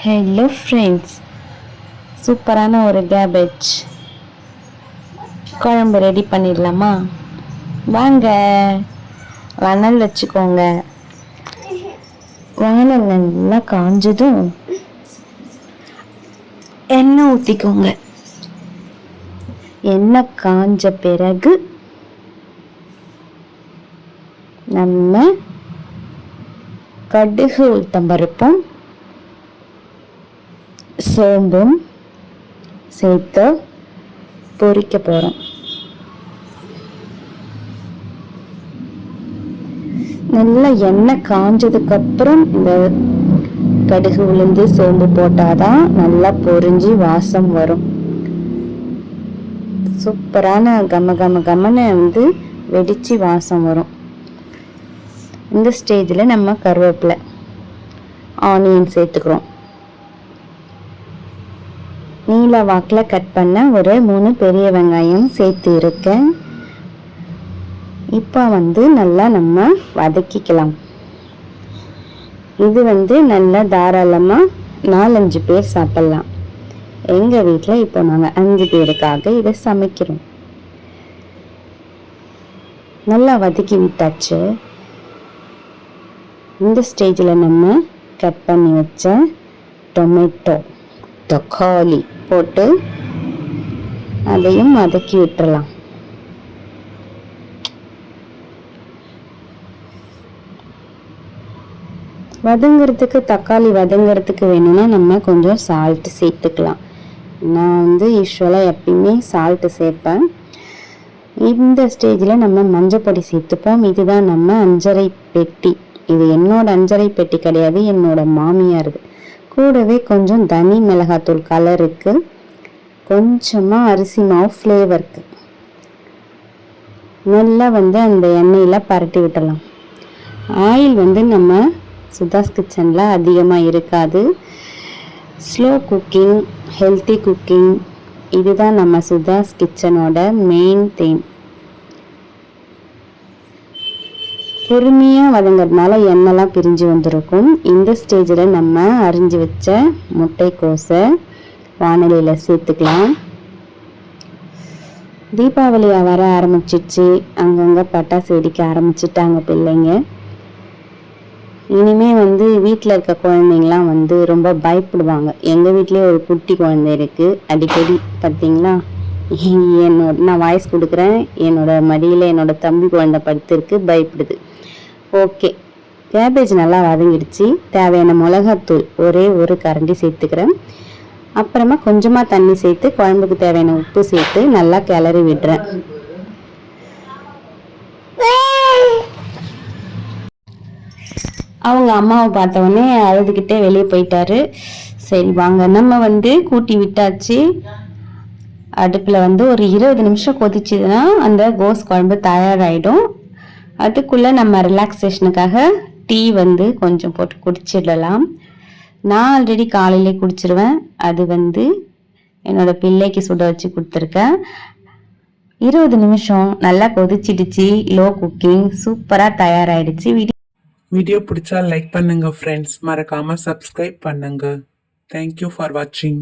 Hello friends சூப்பரான ஒரு cabbage குழம்பு ரெடி பண்ணிடலாமா? வாங்க. வணல் வச்சுக்கோங்க. வானல் நல்லா காஞ்சதும் எண்ணெய் ஊற்றிக்கோங்க எண்ணெய் காஞ்ச பிறகு நம்ம கடுகு உளுத்தம் உளுத்தம்பருப்பும் சோம்பும் சேர்த்து பொரிக்க போகிறோம் நல்லா எண்ணெய் காஞ்சதுக்கப்புறம் இந்த கடுகு உளுந்து சோம்பு போட்டாதான் நல்லா பொரிஞ்சு வாசம் வரும். சூப்பரான கம கம கமன்னு வந்து வெடிச்சு வாசம் வரும். இந்த ஸ்டேஜில் நம்ம கருவேப்பிலை ஆனியன் சேர்த்துக்கிறோம். நீல வாக்கில் கட் பண்ண ஒரு மூணு பெரிய வெங்காயம் சேர்த்து இருக்கேன் இப்போ வந்து நல்லா நம்ம வதக்கிக்கலாம். இது வந்து நல்லா தாராளமாக நாலஞ்சு பேர் சாப்பிட்லாம். எங்கள் வீட்டில் இப்போ நாங்கள் அஞ்சு பேருக்காக இதை சமைக்கிறோம். நல்லா வதக்கி விட்டாச்சு. இந்த ஸ்டேஜில் நம்ம கட் பண்ணி வச்ச டொமேட்டோ தக்காளி. போட்டு அதையும் வதக்கி விட்டுறலாம். வதங்கிறதுக்கு தக்காளி வதங்கிறதுக்கு வேணும்னா நம்ம கொஞ்சம் சால்ட்டு சேர்த்துக்கலாம். நான் வந்து யூஸ்வலாக எப்பயுமே சால்ட்டு சேர்ப்பேன். இந்த ஸ்டேஜில் நம்ம மஞ்சப்பொடி சேர்த்துப்போம். இதுதான் நம்ம அஞ்சரை பெட்டி. இது என்னோட அஞ்சரை பெட்டி கிடையாது என்னோட மாமியாருது. கூடவே கொஞ்சம் தனி மிளகாத்தூள் கலருக்கு கொஞ்சமாக அரிசி மாவு ஃப்ளேவருக்கு நல்லா வந்து அந்த எண்ணெயில் பரட்டி விட்டலாம் ஆயில் வந்து நம்ம சுதாஸ் கிச்சனில் அதிகமாக இருக்காது. ஸ்லோ குக்கிங் ஹெல்த்தி குக்கிங் இதுதான் நம்ம சுதாஸ் கிச்சனோட மெயின் தேம் பொறுமையாக வதங்கிறதுனால எண்ணெய்லாம் பிரிஞ்சு வந்திருக்கும். இந்த ஸ்டேஜில் நம்ம அரிஞ்சு வச்ச முட்டைக்கோசை வானிலையில் சேர்த்துக்கலாம். தீபாவளியாக வர ஆரம்பிச்சிடுச்சு அங்கங்கே பட்டாசு வெடிக்க ஆரம்பிச்சிட்டாங்க பிள்ளைங்க. இனிமே வந்து வீட்டில் இருக்க குழந்தைங்களாம் வந்து ரொம்ப பயப்படுவாங்க. எங்கள் வீட்லேயே ஒரு குட்டி குழந்தை இருக்குது அடிக்கடி பார்த்தீங்களா என்னோட நான் வாய்ஸ் கொடுக்குறேன். என்னோட மடியில் என்னோட தம்பி குழந்தை படுத்துருக்கு. பயப்படுது. ஓகே கேபேஜ் நல்லா வதங்கிடுச்சு. தேவையான மிளகாத்தூள் ஒரே ஒரு கரண்டி சேர்த்துக்கிறேன். அப்புறமா கொஞ்சமாக தண்ணி சேர்த்து குழம்புக்கு தேவையான உப்பு சேர்த்து நல்லா கிளறி விடுறேன். அவங்க அம்மாவை பார்த்தவொடனே அழுதுகிட்டே வெளியே போயிட்டாரு. சரி வாங்க. நம்ம வந்து கூட்டி விட்டாச்சு. அடுப்பில் வந்து ஒரு இருபது நிமிஷம் கொதிச்சுதுன்னா அந்த கோஸ் குழம்பு தயாராகிடும் அதுக்குள்ளே நம்ம ரிலாக்ஸேஷனுக்காக டீ வந்து கொஞ்சம் போட்டு குடிச்சிடலாம். நான் ஆல்ரெடி காலையிலே குடிச்சிருவேன். அது வந்து என்னோட பிள்ளைக்கு சுட வச்சு கொடுத்துருக்கேன். இருபது நிமிஷம் நல்லா கொதிச்சிடுச்சு. லோ குக்கிங் சூப்பராக தயாராகிடுச்சு வீடியோ வீடியோ பிடிச்சா லைக் பண்ணுங்க ஃப்ரெண்ட்ஸ் மறக்காமல் சப்ஸ்கிரைப் பண்ணுங்க. தேங்க்யூ ஃபார் வாட்சிங்